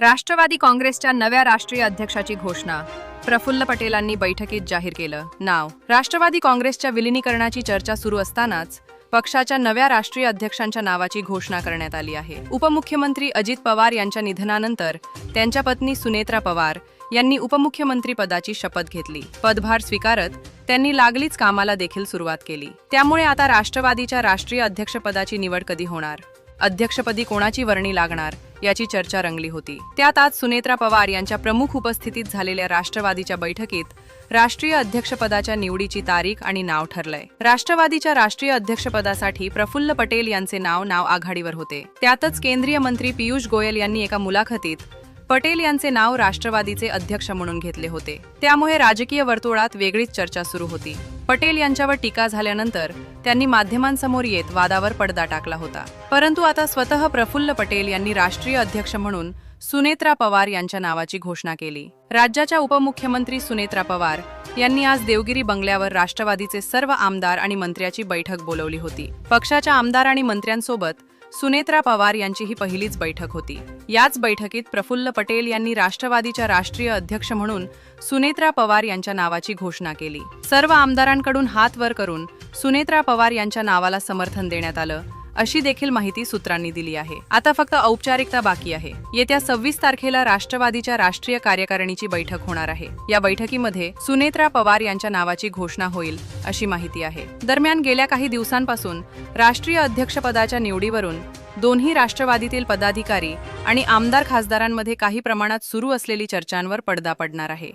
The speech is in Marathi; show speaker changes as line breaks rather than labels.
राष्ट्रवादी काँग्रेसच्या नव्या राष्ट्रीय अध्यक्षाची घोषणा. प्रफुल्ल पटेलांनी बैठकीत जाहीर केलं. नाव राष्ट्रवादी काँग्रेसच्या विलिनीकरणाची चर्चा सुरू असतानाच पक्षाच्या नव्या राष्ट्रीय अध्यक्षांच्या नावाची घोषणा करण्यात आली आहे. उपमुख्यमंत्री अजित पवार यांच्या निधनानंतर त्यांच्या पत्नी सुनेत्रा पवार यांनी उपमुख्यमंत्री पदाची शपथ घेतली. पदभार स्वीकारत त्यांनी लागलीच कामाला देखील सुरुवात केली. त्यामुळे आता राष्ट्रवादीच्या राष्ट्रीय अध्यक्षपदाची निवड कधी होणार? अध्यक्षपदी कोणाची वर्णी लागणार याची चर्चा रंगली होती. त्यात आज सुनेत्रा पवार यांच्या प्रमुख उपस्थितीत झालेल्या राष्ट्रवादीच्या बैठकीत राष्ट्रीय अध्यक्षपदाच्या निवडीची तारीख आणि नाव ठरलंय. राष्ट्रवादीच्या राष्ट्रीय अध्यक्षपदासाठी प्रफुल्ल पटेल यांचे नाव नाव आघाडीवर होते. त्यातच केंद्रीय मंत्री पियुष गोयल यांनी एका मुलाखतीत पटेल यांचे नाव राष्ट्रवादीचे अध्यक्ष म्हणून घेतले होते. त्यामुळे राजकीय वर्तुळात वेगळीच चर्चा सुरू होती. पटेल यांच्यावर टीका झाल्यानंतर त्यांनी माध्यमांसमोर येत वादावर पडदा टाकला होता. परंतु आता स्वतः प्रफुल्ल पटेल यांनी राष्ट्रीय अध्यक्ष म्हणून सुनेत्रा पवार यांच्या नावाची घोषणा केली. राज्याच्या उपमुख्यमंत्री सुनेत्रा पवार यांनी आज देवगिरी बंगल्यावर राष्ट्रवादीचे सर्व आमदार आणि मंत्र्याची बैठक बोलवली होती. पक्षाच्या आमदार आणि मंत्र्यांसोबत सुनेत्रा पवार यांची ही पहिलीच बैठक होती. याच बैठकीत प्रफुल्ल पटेल यांनी राष्ट्रवादीच्या राष्ट्रीय अध्यक्ष म्हणून सुनेत्रा पवार यांच्या नावाची घोषणा केली. सर्व आमदारांकडून हात वर करून सुनेत्रा पवार यांच्या नावाला समर्थन देण्यात आलं. अशी देखील माहिती सूत्रांनी दिली आहे. आता फक्त औपचारिकता बाकी आहे. येत्या सव्वीस तारखेला राष्ट्रवादीच्या राष्ट्रीय कार्यकारिणीची बैठक होणार आहे. या बैठकीमध्ये सुनेत्रा पवार यांच्या नावाची घोषणा होईल अशी माहिती आहे. दरम्यान गेल्या काही दिवसांपासून राष्ट्रीय अध्यक्षपदाच्या निवडीवरून दोन्ही राष्ट्रवादीतील पदाधिकारी आणि आमदार खासदारांमध्ये काही प्रमाणात सुरू असलेली चर्चांवर पडदा पडणार आहे.